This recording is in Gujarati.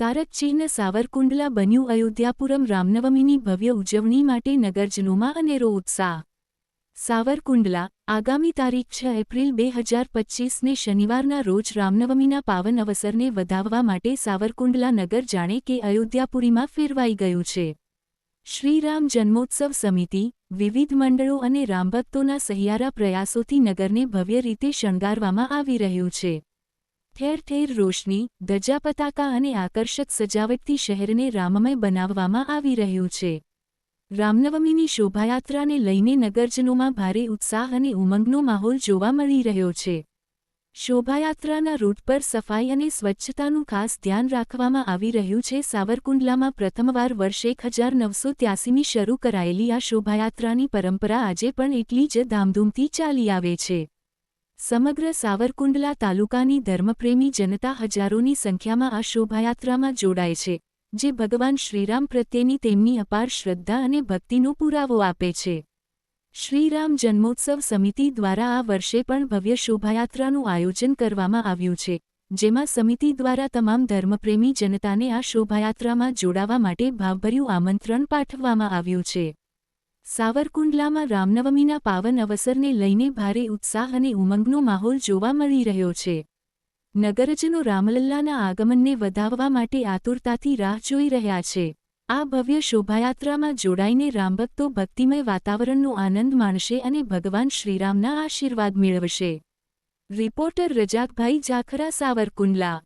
ચિહ્ન સાવરકુંડલા બન્યું અયોધ્યાપુરમ રામનવમીની ભવ્ય ઉજવણી માટે નગરજનોમાં અનેરો ઉત્સાહ. સાવરકુંડલા, આગામી તારીખ છ એપ્રિલ બે હજાર પચ્ચીસને શનિવારના રોજ રામનવમીના પાવન અવસરને વધાવવા માટે સાવરકુંડલા નગર જાણે કે અયોધ્યાપુરીમાં ફેરવાઈ ગયું છે. શ્રીરામ જન્મોત્સવ સમિતિ, વિવિધ મંડળો અને રામભક્તોના સહિયારા પ્રયાસોથી નગરને ભવ્ય રીતે શણગારવામાં આવી રહ્યું છે. ઠેર ઠેર રોશની, ધજા પતાકા અને આકર્ષક સજાવટથી શહેરને રામમય બનાવવામાં આવી રહ્યું છે. રામનવમીની શોભાયાત્રાને લઈને નગરજનોમાં ભારે ઉત્સાહ અને ઉમંગનો માહોલ જોવા મળી રહ્યો છે. શોભાયાત્રાના રૂટ પર સફાઈ અને સ્વચ્છતાનું ખાસ ધ્યાન રાખવામાં આવી રહ્યું છે. સાવરકુંડલામાં પ્રથમવાર વર્ષ એક હજાર નવસો ત્યાસીમી શરૂ કરાયેલી આ શોભાયાત્રાની પરંપરા આજે પણ એટલી જ ધામધૂમથી ચાલી આવે છે. સમગ્ર સાવરકુંડલા તાલુકાની ધર્મપ્રેમી જનતા હજારોની સંખ્યામાં આ શોભાયાત્રામાં જોડાય છે, જે ભગવાન શ્રીરામ પ્રત્યેની તેમની અપાર શ્રદ્ધા અને ભક્તિનો પુરાવો આપે છે. શ્રીરામ જન્મોત્સવ સમિતિ દ્વારા આ વર્ષે પણ ભવ્ય શોભાયાત્રાનું આયોજન કરવામાં આવ્યું છે, જેમાં સમિતિ દ્વારા તમામ ધર્મપ્રેમી જનતાને આ શોભાયાત્રામાં જોડાવા માટે ભાવભર્યું આમંત્રણ પાઠવવામાં આવ્યું છે. સાવરકુંડલામાં રામનવમીના પાવન અવસરને લઈને ભારે ઉત્સાહ અને ઉમંગનો માહોલ જોવા મળી રહ્યો છે. નગરજનો રામલલ્લાના આગમનને વધાવવા માટે આતુરતાથી રાહ જોઈ રહ્યા છે. આ ભવ્ય શોભાયાત્રામાં જોડાઈને રામભક્તો ભક્તિમય વાતાવરણનો આનંદ માણશે અને ભગવાન શ્રીરામના આશીર્વાદ મેળવશે. રિપોર્ટર રજાકભાઈ જાખરા, સાવરકુંડલા.